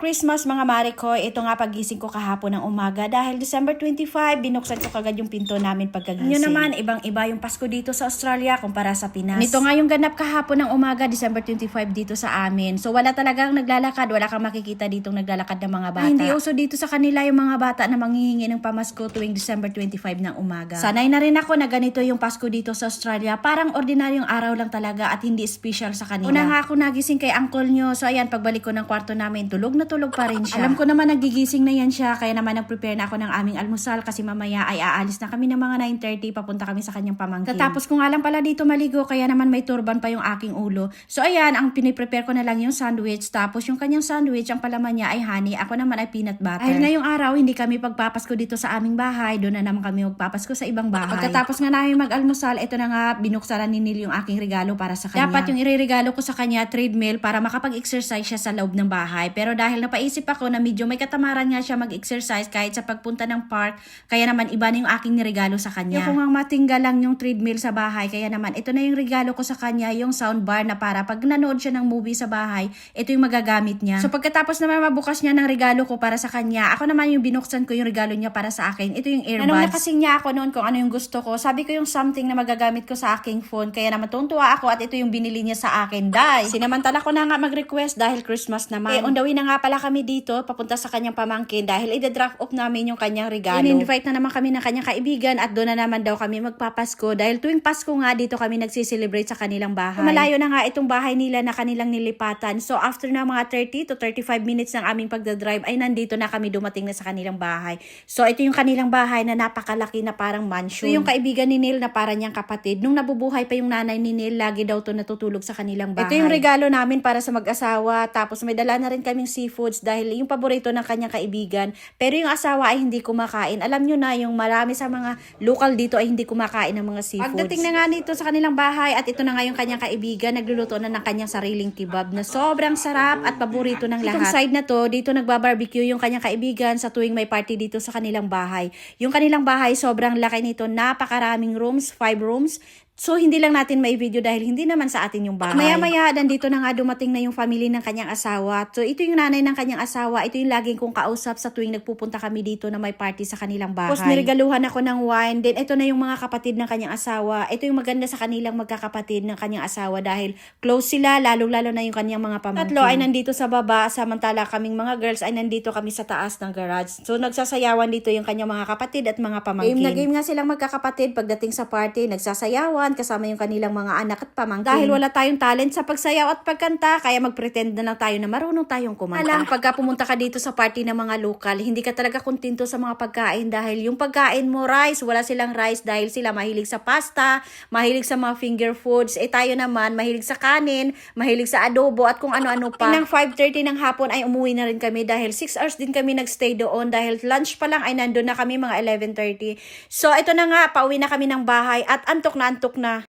Christmas mga mare ko, ito nga pagising ko kahapon ng umaga dahil December 25, binuksan ko kagad yung pinto namin pagkagising. Yun naman, ibang-iba yung Pasko dito sa Australia kumpara sa Pinas. Nito nga yung ganap kahapon ng umaga, December 25 dito sa amin. So wala talagang naglalakad, wala kang makikita ditong naglalakad ng mga bata. hindi uso dito sa kanila yung mga bata na manghihingi ng pamasko tuwing December 25 ng umaga. Sanay na rin ako na ganito yung Pasko dito sa Australia. Parang ordinaryong araw lang talaga at hindi special sa kanila. Una nga ako nagising kay uncle nyo. So ayan, pagbalik ko ng kwarto namin, tulog na tulog pa rin siya. Alam ko naman nagigising na yan siya, kaya naman nag-prepare na ako ng aming almusal kasi mamaya ay aalis na kami ng mga 9.30, papunta kami sa kanyang pamangkin. Tatapos ko nga lang pala dito maligo, kaya naman may turban pa yung aking ulo. So ayan, ang piniprepare ko na lang yung sandwich, tapos yung kanyang sandwich, ang palaman niya ay honey, ako naman ay peanut butter. Ay ngayong araw, hindi kami pagpapasko dito sa aming bahay, doon na naman kami magpapasko sa ibang bahay. Pagkatapos nga namin mag-almusal, ito na nga, binuksan ni Neil yung aking regalo para sa kanya. Dapat yung ireregalo ko sa kanya, treadmill, para makapag-exercise siya sa loob ng bahay. Pero dahil napaisip ako na medyo may katamaran nga siya mag-exercise kahit sa pagpunta ng park, kaya naman iba na yung aking niregalo sa kanya. Yung kung ang matingga lang yung treadmill sa bahay, kaya naman ito na yung regalo ko sa kanya, yung soundbar na para pag nanood siya ng movie sa bahay, ito yung magagamit niya. So pagkatapos naman mabukas niya ng regalo ko para sa kanya, ako naman yung binuksan ko yung regalo niya para sa akin. Ito yung earbuds. Anong nakasing niya ako noon kung ano yung gusto ko. Sabi ko yung something na magagamit ko sa aking phone, kaya naman tuntua ako at ito yung binili niya sa akin. Dai, sinamantala ko na nga mag-request dahil Christmas naman. Eh, on the way na nga pala kami dito, papunta sa kanyang pamangkin dahil i-drop off namin yung kanyang regalo. In-invite na naman kami ng kanyang kaibigan at doon na naman daw kami magpapasko dahil tuwing Pasko nga dito kami nagsiselebrate sa kanilang bahay. Malayo na nga itong bahay nila na kanilang nilipatan. So after na mga 30 to 35 minutes ng aming pagdadrive ay nandito na kami dumating na sa kanilang bahay. So ito yung kanilang bahay na napakalaki na parang mansion. Ito yung kaibigan ni Neil na para niyang kapatid. Nung nabubuhay pa yung nanay ni Neil, lagi daw to natutulog sa kanilang bahay. Ito yung regalo namin para sa mag-asawa. Tapos may dala na rin kaming seafoods dahil yung paborito ng kanyang kaibigan. Pero yung asawa ay hindi kumakain. Alam nyo na, yung marami sa mga local dito ay hindi kumakain ng mga seafoods. Pagdating na nga dito sa kanilang bahay at ito na nga yung kanyang kaibigan, nagluluto na ng kanyang sariling kebab na sobrang sarap at paborito ng lahat. Itong side na to, dito nagbabarbecue yung kanyang kaibigan sa tuwing may party dito sa kanilang bahay. Yung kanilang bahay, sobrang laki nito, napakaraming rooms, five rooms. So, hindi lang natin may video dahil hindi naman sa atin yung bahay. Maya-maya, nandito na nga dumating na yung family ng kanyang asawa. So, ito yung nanay ng kanyang asawa. Ito yung laging kong kausap sa tuwing nagpupunta kami dito na may party sa kanilang bahay. Tapos, niregaluhan ako ng wine. Then, ito na yung mga kapatid ng kanyang asawa. Ito yung maganda sa kanilang magkakapatid ng kanyang asawa dahil close sila, lalo-lalo na yung kanyang mga pamangkin. Tatlo ay nandito sa baba, samantala kaming mga girls ay nandito kami sa taas ng garage. So, nagsasayawan dito yung kanyang mga kapatid at mga pamangkin. Game na game nga silang magkakapatid pagdating sa party, nagsasayawan kasama yung kanilang mga anak at pamangkin. Dahil wala tayong talent sa pagsayaw at pagkanta, kaya mag-pretend na lang tayo na marunong tayong kumanta. Alam, pagka pumunta ka dito sa party ng mga lokal, hindi ka talaga kontento sa mga pagkain dahil yung pagkain mo, rice, wala silang rice dahil sila mahilig sa pasta, mahilig sa mga finger foods. Eh tayo naman, mahilig sa kanin, mahilig sa adobo at kung ano-ano pa. Nang 5.30 ng hapon ay umuwi na rin kami dahil 6 hours din kami nagstay doon dahil lunch pa lang ay nandun na kami mga 11.30. So ito na nga, pauwi na kami ng bahay at antok na antok na.